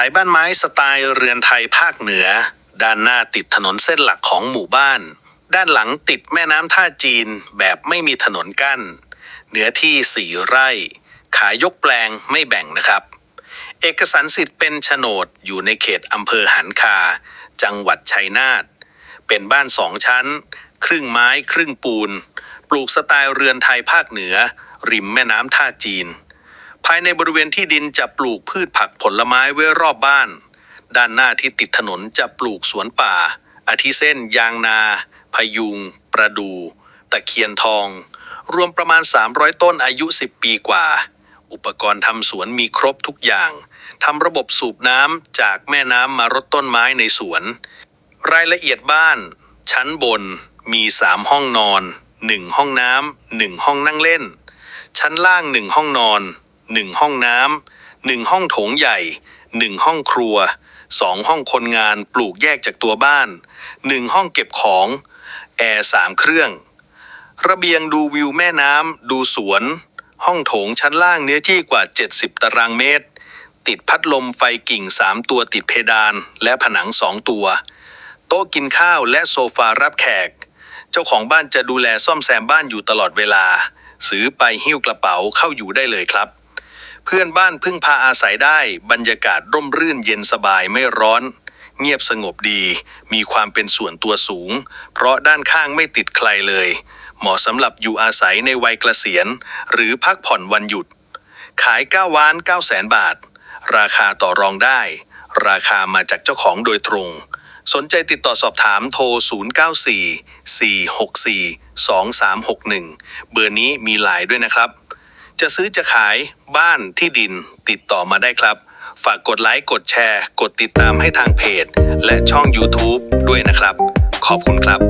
ายบ้านไม้สไตล์เรือนไทยภาคเหนือ ด้านหน้าติดถนนเส้นหลักของหมู่บ้าน ด้านหลังติดแม่น้ำท่าจีนแบบไม่มีถนนกั้น เนื้อที่สี่ไร่ ขายยกแปลงไม่แบ่งนะครับ เอกสารสิทธิ์เป็นโฉนดอยู่ในเขตอำเภอหันคา จังหวัดชัยนาท เป็นบ้านสองชั้น ครึ่งไม้ครึ่งปูน ปลูกสไตล์เรือนไทยภาคเหนือ ริมแม่น้ำท่าจีน ภายในบริเวณที่ดินจะปลูกพืชผักผลไม้ไว้รอบบ้าน ด้านหน้าที่ติดถนนจะปลูกสวนป่า อาทิเส้น ยางนา พยุง ประดู ตะเคียนทอง รวมประมาณ 300 ต้นอายุ 10 ปีกว่า อุปกรณ์ทำสวนมีครบทุกอย่างทำระบบสูบน้ำจากแม่น้ำมารดต้นไม้ในสวน รายละเอียดบ้าน ชั้นบนมี 3 ห้องนอน 1 ห้องน้ำ1ห้องนั่งเล่น ชั้นล่าง 1 ห้องนอน 1 ห้องน้ำ1ห้องโถงใหญ่ 1 ห้องครัว 2 ห้องคนงานปลูกแยกจากตัวบ้าน 1 ห้องเก็บของแอร์3เครื่อง ระเบียงดูวิวแม่น้ำดูสวน ห้องโถงชั้นล่างเนื้อที่กว่า 70 ตารางเมตร ติดพัดลมไฟกิ่ง 3 ตัวติดเพดานและผนัง 2 ตัว โต๊ะกินข้าวและโซฟารับแขก เจ้าของบ้านจะดูแลซ่อมแซมบ้านอยู่ตลอดเวลา ซื้อไปหิ้วกระเป๋าเข้าอยู่ได้เลยครับ เพื่อนบ้านพึ่งพาอาศัยได้บรรยากาศร่มรื่นเย็นสบายไม่ร้อน เงียบสงบดี มีความเป็นส่วนตัวสูง เพราะด้านข้างไม่ติดใครเลย เหมาะสำหรับอยู่อาศัยในวัยเกษียณ หรือพักผ่อนวันหยุด ขาย9ล้าน9แสนบาท ราคาต่อรองได้ ราคามาจากเจ้าของโดยตรง สนใจติดต่อสอบถามโทร 094 464 2361 เบอร์นี้มีไลน์ด้วยนะครับ จะซื้อจะขายบ้านที่ดินติดต่อมาได้ครับ ฝากกดไลค์ กดแชร์ กดติดตามให้ทางเพจ และช่อง YouTube ด้วยนะครับ ขอบคุณครับ